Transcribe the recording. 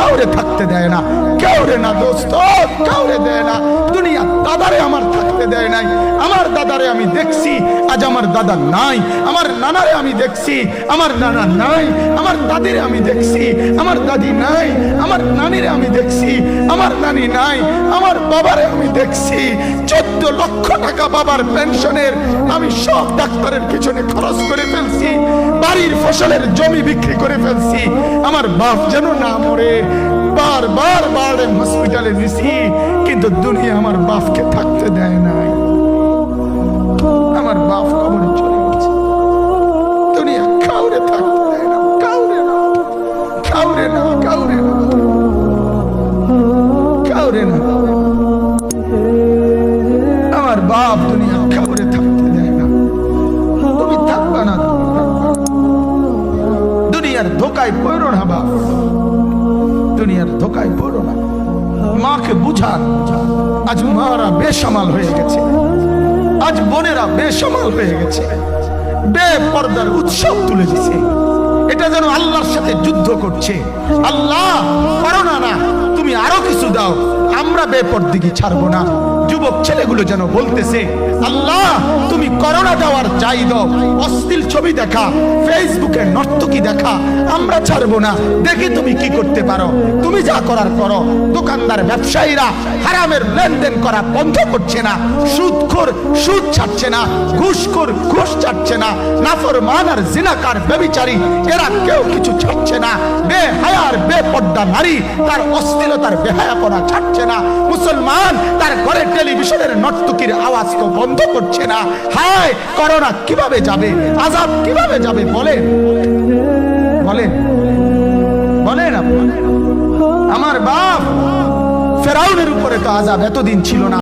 কাউরে থাকতে দেয় না, কাউরে না দোস্ত, কাউরে দেয় না। দুনিয়া দাদারে আমার থাকতে দেয় নাই। আমার দাদারে আমি দেখছি, আজ আমার দাদা নাই, আমার নানারে আমি দেখছি, আমার নানা নাই, আমার দাদিরে আমি দেখছি, আমার দাদি নাই, আমার নানিরে আমি দেখছি, আমার নানি নাই, আমার বাবারে আমি দেখছি, চোদ্দ লক্ষ টাকা বাবার পেনশনের আমি সব ডাক্তারের পিছনে খরচ করে ফেলছি, বাড়ির ফসলের জমি বিক্রি করে ফেলছি, আমার বাপ যেন না মরে বার বার হসপিটালে নিছি কিন্তু দুনিয়া আমার বাপকে থাকতে দেয় নাই আমার বাপ দুনিয়া কাউরে থাকতে দেয়। দুনিয়ার ধোকায় পড়ো না বাপ। দুনিয়ার ধোকায় পড়ো না। মাকে বুঝান, আজ মারা বেসামাল হয়ে গেছে। আজ বোনেরা বেসামাল হয়ে গেছে। বে পর্দার উৎসব তুলে দিছে। এটা যেন আল্লাহর সাথে যুদ্ধ করছে। আল্লাহ করো না না। তুমি আরও কিছু দাও, আমরা বেপরদিকে ছাড়বো না। যুবক ছেলেগুলো যেন বলতেছে, আল্লাহ, তুমি করোনা দেওয়ার চাই দাও, অশ্লীল ছবি দেখা ফেসবুকে নর্তকি দেখা, আমরা ছাড়বো না। দেখি তুমি কি করতে পারো। তুমি যা করার করো। দোকানদার ব্যবসায়ীরা হারামের লেনদেন করা বন্ধ করছে না, সুদখোর সুদ ছাড়ছে না, ঘুষখোর ঘুষ ছাড়ছে না, নাফরমান আর জিনাকার বেবিচারী এরা কেউ কিছু ছাড়ছে না। বেহায়ার, বেপর্দা নারী, তার অশ্লীলতার বেহায়াপনা ছাড়ছে না। মুসলমান, তার ঘরে টেলিভিশনের নর্তকীর আওয়াজ তো বন্ধ করছে না। হায়, করোনা কীভাবে যাবে? আজাব কীভাবে যাবে? বলেন। বলেন। বলেন। আমার বাপ, ফেরাউনের উপরে তো আজাব এতদিন ছিল না।